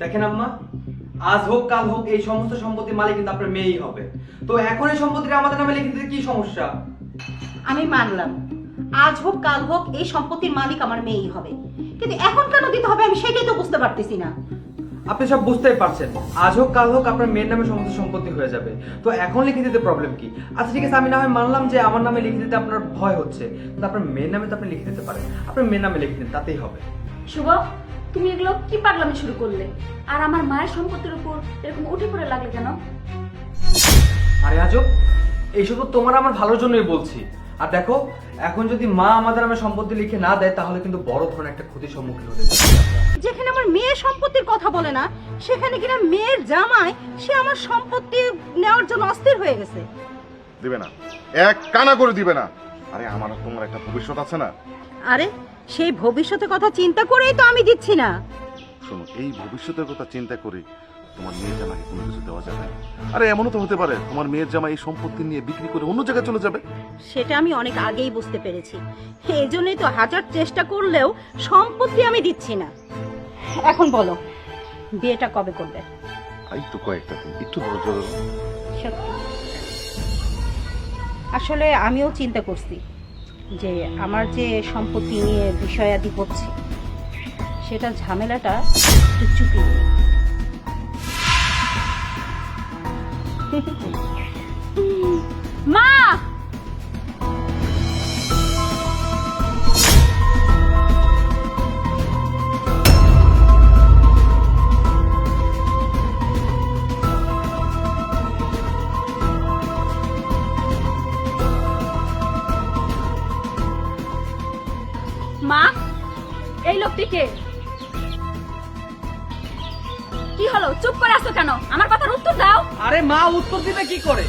দেখেন আম্মা আজ হোক কাল হোক এই সমস্ত সম্পত্তির মালিক কিন্তু আপনার মেয়েই হবে। তো এখন এই সম্পত্তিটা আমাদের নামে লিখে দিতে কি সমস্যা? আমি মানলাম। আজ হোক কাল হোক এই সম্পত্তির মালিক আমার মেয়েই হবে। কিন্তু এখন কেন দিতে হবে আমি সেটাই তো বুঝতে পারতেছি না। আপনি সব বুঝতেই পারছেন। আজ হোক কাল হোক আপনার মেয়ের নামে সমস্ত সম্পত্তি হয়ে যাবে। তো এখন লিখে দিতে প্রবলেম কি? আচ্ছা ঠিক আছে আমি না হয় মানলাম যে আমার নামে লিখে দিতে আপনার ভয় হচ্ছে। কিন্তু আপনার মেয়ের নামে তো আপনি লিখে দিতে পারেন। আপনার মেয়ের নামে লিখে দিন তাতেই হবে। শুভ তুমি এগুলো কি পাগলামি শুরু করলে? আর আমার মায়ের সম্পত্তির উপর এরকম উঠে পড়ে লাগলে কেন? আরে আজব এইসব তো তোমার আমার ভালোর জন্যই বলছি। আর দেখো এখন যদি মা আমাদের আমার সম্পত্তি লিখে না দেয় তাহলে কিন্তু বড় ধরনের একটা ক্ষতির সম্মুখীন হতে যেখানে আমার মেয়ের সম্পত্তির কথা বলে না সেখানে কিনা মেয়ের জামাই সে আমার সম্পত্তি নেওয়ার জন্য অস্থির হয়ে গেছে। দিবে না। এক কানা করে দিবে না। আরে আমার আর তোমার একটা ভবিষ্যৎ আছে না? আরে সেই ভবিষ্যতের কথা চিন্তা করেই তো আমি দিচ্ছি না। শোনো এই ভবিষ্যতের কথা চিন্তা করে তোমার মেয়ের জামাকে কোনো কিছু দেওয়া যাবে না। আরে এমনও তো হতে পারে তোমার মেয়ের জামা এই সম্পত্তি নিয়ে বিক্রি করে অন্য জায়গায় চলে যাবে। সেটা আমি অনেক আগেই বুঝতে পেরেছি। এই জন্যই তো হাজার চেষ্টা করলেও সম্পত্তি আমি দিচ্ছি না। এখন বলো বিয়েটা কবে করবে? এই তো কয়েকটা দিন একটু ধৈর্য ধরো। সত্যি। আসলে আমিও চিন্তা করছি যে আমার যে সম্পত্তি নিয়ে বিষয়াদি করছি সেটা ঝামেলাটা একটু চুপি মা, এই লোকটিকে কি? হলো? চুপ করে আছো কেন? আমার কথার উত্তর দাও। আরে মা, উত্তর দিবে কি করে?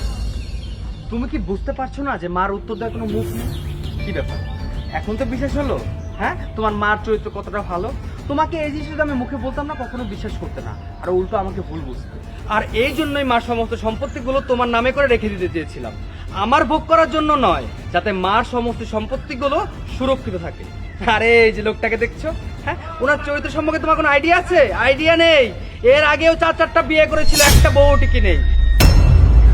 তুমি কি বুঝতে পারছ না যে মার উত্তর দেওয়ার কোনো মুখ নেই? কি ব্যাপার? এখন তো বিশ্বাস হলো? হ্যাঁ? তোমার মার চরিত্র কতটা ভালো? তোমাকে এই জিনিসটা আমি মুখে বলতাম না, কখনো বিশ্বাস করতে না। আর উল্টো আমাকে ভুল বুঝতে। আর এই জন্যই মার সমস্ত সম্পত্তিগুলো তোমার নামে করে রেখে দিতে চেয়েছিলাম। আমার ভোগ করার জন্য নয়, যাতে মার সমস্ত সম্পত্তিগুলো সুরক্ষিত থাকে। আরে, এই যে লোকটাকে দেখছ? হ্যাঁ? ওনার চরিত্র সম্পর্কে তোমার কোনো আইডিয়া আছে? আইডিয়া নেই। এর আগেও চার, চারটা বিয়ে করেছিল, একটা বউ টিকি নেই?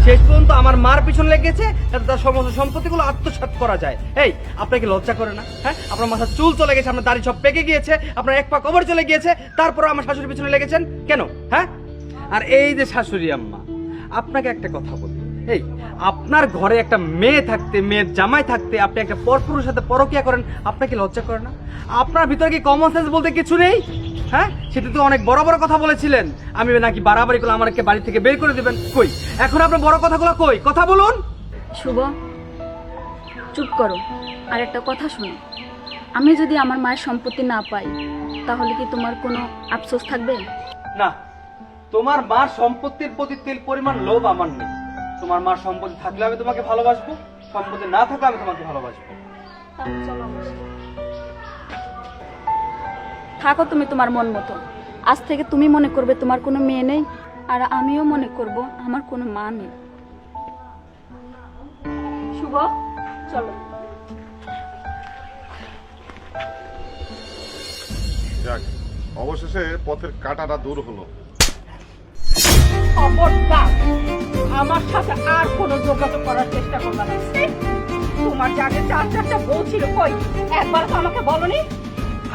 শেষ পর্যন্ত আমার মার পিছন লেগেছে যাতে তার সমস্ত সম্পত্তিগুলো আত্মসাৎ করা যায়। এই আপনাকে লজ্জা করে না? হ্যাঁ? আপনার মাথার চুল চলে গেছে, আপনার দাড়ি সব পেকে গিয়েছে, আপনার এক পা কবর চলে গিয়েছে তারপর আমার শাশুড়ির পিছনে লেগেছেন? কেন? হ্যাঁ? আর এই যে শাশুড়ি আম্মা, আপনাকে একটা কথা বলি। এই আপনার ঘরে একটা মেয়ে থাকতে মেয়ের জামাই থাকতে আপনি একটা পরপুরুষের সাথে পরকিয়া করেন আপনাকে লজ্জা করে না? আপনার ভিতরে কি কমন সেন্স বলতে কিছু নেই? হ্যাঁ? সেটা তো অনেক বড় বড় কথা বলেছিলেন। আমি নাকি বাড়াবাড়ি করে আমাকে বাড়ি থেকে বের করে দিবেন। কই? এখন আপনার বড় কথাগুলো কই? কথা বলুন। শুভ চুপ করো। আর একটা কথা শোনো। আমি যদি আমার মায়ের সম্পত্তি না পাই তাহলে কি তোমার কোনো আফসোস থাকবে? না। তোমার মার সম্পত্তির প্রতি তেল পরিমাণ লোভ আমার নেই। তোমার মার সম্পত্তি থাকলে আমি তোমাকে ভালোবাসবো সম্পত্তি না থাকলে আমি তোমাকে ভালোবাসবো। থাকো তুমি তোমার মন মতো। আজ থেকে তুমি মনে করবে তোমার কোনো মেয়ে নেই আর আমিও মনে করব আমার কোনো মা নেই। শুভ চলো। যাক অবশেষে পথের কাটাটা দূর হলো। খবরদার কই? একবার তো আমাকে বলনি?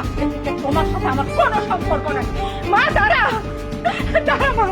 আজকে থেকে তোমার সাথে আমার কোনো সম্পর্ক নাই। মা, দাঁড়া। দাঁড়া, মা।